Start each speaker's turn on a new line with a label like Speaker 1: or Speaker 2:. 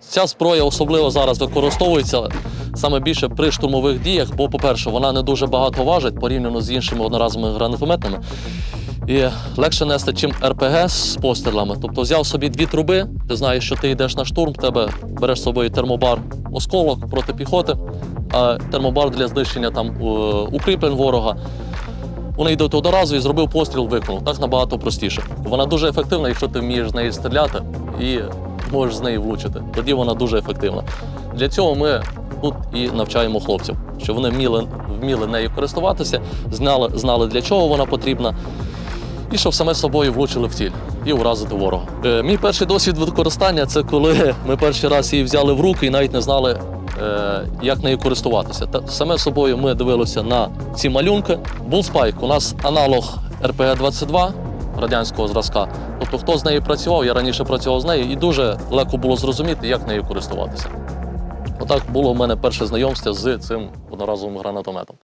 Speaker 1: Ця зброя особливо зараз використовується саме більше при штурмових діях, бо, по-перше, вона не дуже багато важить порівняно з іншими одноразовими гранатометами. І легше нести, чим РПГ з пострілами. Тобто взяв собі дві труби, ти знаєш, що ти йдеш на штурм, тебе береш з собою термобар осколок проти піхоти, а термобар для знищення там е, укріплень ворога. Вони йдуть одразу і зробив постріл, виконав. Так набагато простіше. Вона дуже ефективна, якщо ти вмієш з неї стріляти і можеш з неї влучити. Тоді вона дуже ефективна. Для цього ми тут і навчаємо хлопців, щоб вони вміли, вміли нею користуватися, знали, знали для чого вона потрібна, і щоб саме собою влучили в ціль і уразити ворога. Е, мій перший досвід використання це коли ми перший раз її взяли в руки і навіть не знали, е, як нею користуватися. Та саме собою ми дивилися на ці малюнки. Bullspike у нас аналог РПГ-22 радянського зразка. Тобто, хто з нею працював, я раніше працював з нею, і дуже легко було зрозуміти, як нею користуватися. Отак було в мене перше знайомство з цим одноразовим гранатометом.